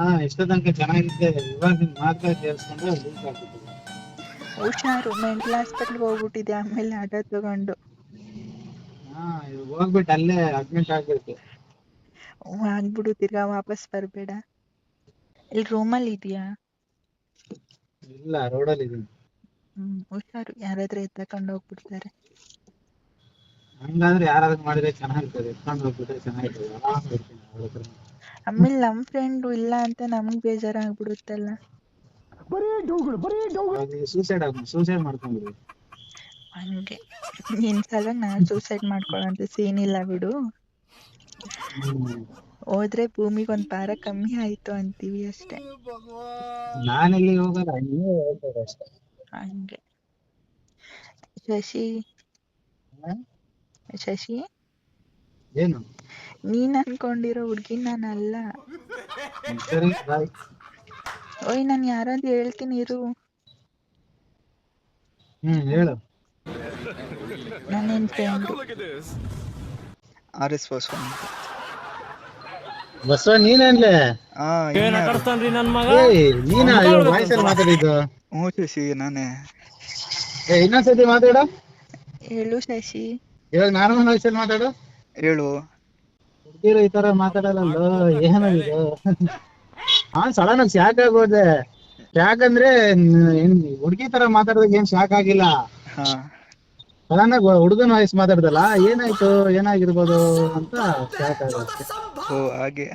ಹಾ ಎಷ್ಟೋ ತನಕ ಚೆನ್ನಾಗಿದ್ದೆ ಇವಾಗ ನಿನ್ ಮಾತ್ರ ಕೇಳಿಸ್ಕೊಂಡ್ರೆ ಲೀಕ್ ಆಗ್ಬಿಟ್ಟಿದೆ. ಹುಷಾರು ಮೆಂಟಲ್ ಹಾಸ್ಪಿಟ್ಲ್ಗೆ ಹೋಗ್ಬಿಟ್ಟಿದೆ ಆಮೇಲೆ ಆಟ ತಗೊಂಡು. ಹಾ ಇವಾಗ ಹೋಗ್ಬಿಟ್ಟು ಅಲ್ಲೇ ಅಡ್ಮಿಟ್ ಆಗ್ಬಿಡ್ತು ಹ್ಮ್, ಆಗ್ಬಿಡು ತಿರ್ಗಾ ವಾಪಸ್ ಬರಬೇಡ. ಇಲ್ಲಿ ರೂಮಲ್ಲಿ ಇದೆಯಾ? ಇಲ್ಲ ರೋಡಲ್ಲಿ ಇದೀನಿ. ಹ್ಮ್ ಹುಷಾರು ಯಾರಾದ್ರೂ ಎತ್ತಕೊಂಡು ಹೋಗ್ಬಿಡ್ತಾರೆ. ಹಂಗಾದ್ರೆ ಯಾರಾದ್ರೂ ಮಾಡಿದ್ರೆ ಚೆನ್ನಾಗಿರ್ತದೆ. ಎತ್ಕೊಂಡು ಹೋಗ್ಬಿಟ್ರೆ ಚೆನ್ನಾಗಿರ್ತದೆ. ಆರಾಮ್ ಇರ್ತೀನಿ ಅವ್ರ ಹತ್ರ. ಆಮೇಲೆ ನಮ್ ಫ್ರೆಂಡು ಇಲ್ಲ ಅಂತ ನಮ್ಗ್ ಬೇಜಾರಾಗ್ಬಿಡುತ್ತಲ್ಲ. ಸೂಸೈಡ್ ಆಗ ಸೂಸೈಡ್ ಮಾಡ್ಕೊಂಡ್ಬಿಡಿ ಹಂಗೆ. ನಿನ್ ಸಲ ನಾನ್ ಸೂಸೈಡ್ ಮಾಡ್ಕೊಳ್ಳೋಂತ ಸೀನ್ ಇಲ್ಲ ಬಿಡು. ಹೋದ್ರೆ ಭೂಮಿಗೆ ಒಂದ್ ಭಾರ ಕಮ್ಮಿ ಆಯ್ತು ಅಂತೀವಿ ಅಷ್ಟೇ. ನಾನೆಲ್ಲಿ ಹೋಗಲ್ಲ ನೀವೇ ಅಷ್ಟೇ. ಹಂಗೆ. ಶಶಿ. ಹಾ? ಶಶಿ? ಏನು? ನೀನ್ ಅನ್ಕೊಂಡಿರೋ ಹುಡ್ಗಿ ನಾನಲ್ಲ. ಸರಿ ಬಾಯ್ ಓಯ್ ನಾನ್ ಯಾರಾದ್ರು ಹೇಳ್ತೀನಿ ಇರು. ಹ್ಮ್ ಹೇಳು. ನಾನು ನಿನ್ ಫ್ರೆಂಡು ಆರ್ ಎಸ್ ಬಸವ ಅಂತ ಬಸವ ನೀನೇನ್ಲೆ ಆ ಮಗ? ಏಯ್ ನೀನಾ? ಇವಾಗ ವಾಯ್ಸ್ ಅಲ್ಲಿ ಮಾತಾಡಿದ್ದು? ಹ್ಞೂ ಶಶಿ ನಾನೇ. ಏ ಇನ್ನೊಂದ್ಸತಿ ಮಾತಾಡ. ಹೇಳು ಶಶಿ. ಇವಾಗ ನಾನು ವಾಯ್ಸ್ ಅಲ್ಲಿ ಮಾತಾಡು. ಹೇಳು. ಹುಡುಗಿರು ಈ ತರ ಮಾತಾಡಲ್ಲ ಏನೋ ಇದು? ನಾನ್ ಸಡನ್ ಆಗಿ ಶಾಕ್ ಆಗೋದೆ ಯಾಕಂದ್ರೆ ಹುಡುಗಿ ತರ ಮಾತಾಡಿದಾಗ ಏನ್ ಶಾಕ್ ಆಗಿಲ್ಲ. ಸಡನ್ ಆಗಿ ಹುಡುಗನ ವಯಸ್ಸು ಮಾತಾಡ್ದಲ್ಲ ಏನಾಯ್ತು ಏನಾಗಿರ್ಬೋದು ಅಂತ ಶಾಕ್ ಆಗುತ್ತೆ ಓ ಹಾಗೆ.